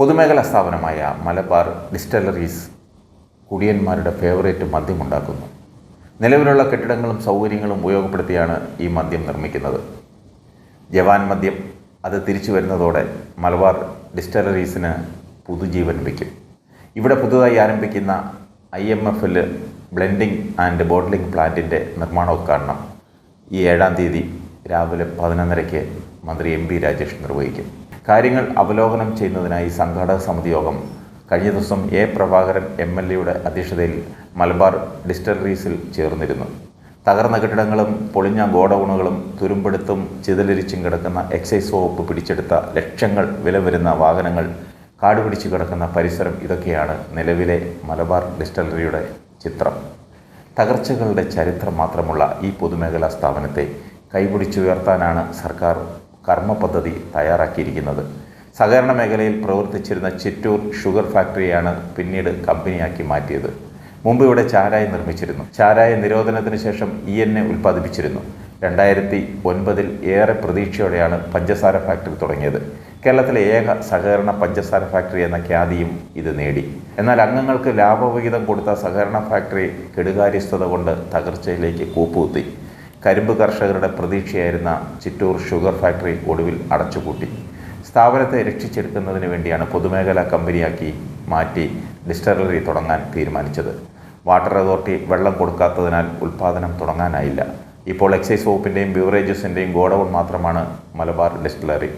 പൊതുമേഖലാ സ്ഥാപനമായ Malabar distilleries കുടിയന്മാരുടെ favourite മദ്യമുണ്ടാക്കുന്നു നിലവിലുള്ള കെട്ടിടങ്ങളും സൗകര്യങ്ങളും ഉപയോഗപ്പെടുത്തിയാണ് ഈ മദ്യം നിർമ്മിക്കുന്നത്. ജവാൻ മദ്യം അത് തിരിച്ചു വരുന്നതോടെ മലബാർ ഡിസ്റ്റലറീസിന് പുതുജീവൻ വയ്ക്കും ഇവിടെ പുതുതായി ആരംഭിക്കുന്ന ഐ എം എഫിൽ ബ്ലെൻഡിംഗ് ആൻഡ് ബോട്ടിലിംഗ് പ്ലാന്റിന്റെ നിർമ്മാണോദ്ഘാടനം ഈ ഏഴാം തീയതി രാവിലെ പതിനൊന്നരയ്ക്ക് മന്ത്രി എം പി രാജേഷ് നിർവഹിക്കും. കാര്യങ്ങൾ അവലോകനം ചെയ്യുന്നതിനായി സംഘാടക സമിതി യോഗം കഴിഞ്ഞ ദിവസം എ പ്രഭാകരൻ എം എൽ എയുടെ അധ്യക്ഷതയിൽ മലബാർ ഡിസ്റ്റലറീസിൽ ചേർന്നിരുന്നു. തകർന്ന കെട്ടിടങ്ങളും പൊളിഞ്ഞ ഗോഡൗണുകളും തുരുമ്പെടുത്തും ചിതലരിച്ചും കിടക്കുന്ന എക്സൈസ് വകുപ്പ് പിടിച്ചെടുത്ത ലക്ഷങ്ങൾ വില വരുന്ന വാഹനങ്ങൾ കാടുപിടിച്ച് കിടക്കുന്ന പരിസരം ഇതൊക്കെയാണ് നിലവിലെ മലബാർ ഡിസ്റ്റലറിയുടെ ചിത്രം. തകർച്ചകളുടെ ചരിത്രം മാത്രമുള്ള ഈ പൊതുമേഖലാ സ്ഥാപനത്തെ കൈപിടിച്ചുയർത്താനാണ് സർക്കാർ കർമ്മ പദ്ധതി തയ്യാറാക്കിയിരിക്കുന്നത്. സഹകരണ മേഖലയിൽ പ്രവർത്തിച്ചിരുന്ന ചിറ്റൂർ ഷുഗർ ഫാക്ടറിയാണ് പിന്നീട് കമ്പനിയാക്കി മാറ്റിയത്. മുമ്പ് ഇവിടെ ചാരായ നിർമ്മിച്ചിരുന്നു. ചാരായ നിരോധനത്തിന് ശേഷം ഇ എൻ എ ഉൽപ്പാദിപ്പിച്ചിരുന്നു. രണ്ടായിരത്തി ഒൻപതിൽ ഏറെ പ്രതീക്ഷയോടെയാണ് പഞ്ചസാര ഫാക്ടറി തുടങ്ങിയത്. കേരളത്തിലെ ഏക സഹകരണ പഞ്ചസാര ഫാക്ടറി എന്ന ഖ്യാതിയും ഇത് നേടി. എന്നാൽ അംഗങ്ങൾക്ക് ലാഭവിഹിതം കൊടുത്ത സഹകരണ ഫാക്ടറി കെടുകാര്യസ്ഥത കൊണ്ട് തകർച്ചയിലേക്ക് കൂപ്പുകുത്തി. കരിമ്പ് കർഷകരുടെ പ്രതീക്ഷയായിരുന്ന ചിറ്റൂർ ഷുഗർ ഫാക്ടറി ഒടുവിൽ അടച്ചുപൂട്ടി. സ്ഥാപനത്തെ രക്ഷിച്ചെടുക്കുന്നതിന് വേണ്ടിയാണ് പൊതുമേഖലാ കമ്പനിയാക്കി മാറ്റി ഡിസ്റ്റലറി തുടങ്ങാൻ തീരുമാനിച്ചത്. വാട്ടർ അതോറിറ്റി വെള്ളം കൊടുക്കാത്തതിനാൽ ഉൽപ്പാദനം തുടങ്ങാനായില്ല. ഇപ്പോൾ എക്സൈസ് വകുപ്പിന്റെയും ബിവറേജസിന്റെയും ഗോഡൗൺ മാത്രമാണ് മലബാർ ഡിസ്റ്റലറി.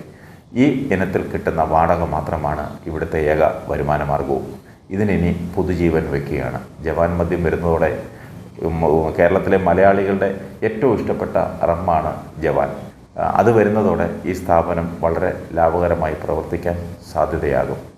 ഈ ഇനത്തിൽ കിട്ടുന്ന വാടക മാത്രമാണ് ഇവിടുത്തെ ഏക വരുമാന മാർഗവും ഇതിനി പുതുജീവൻ വയ്ക്കുകയാണ്. ജവാൻ മദ്യം വരുന്നതോടെ കേരളത്തിലെ മലയാളികളുടെ ഏറ്റവും ഇഷ്ടപ്പെട്ട റമ്മാണ് ജവാൻ. അത് വരുന്നതോടെ ഈ സ്ഥാപനം വളരെ ലാഭകരമായി പ്രവർത്തിക്കാൻ സാധ്യതയാകും.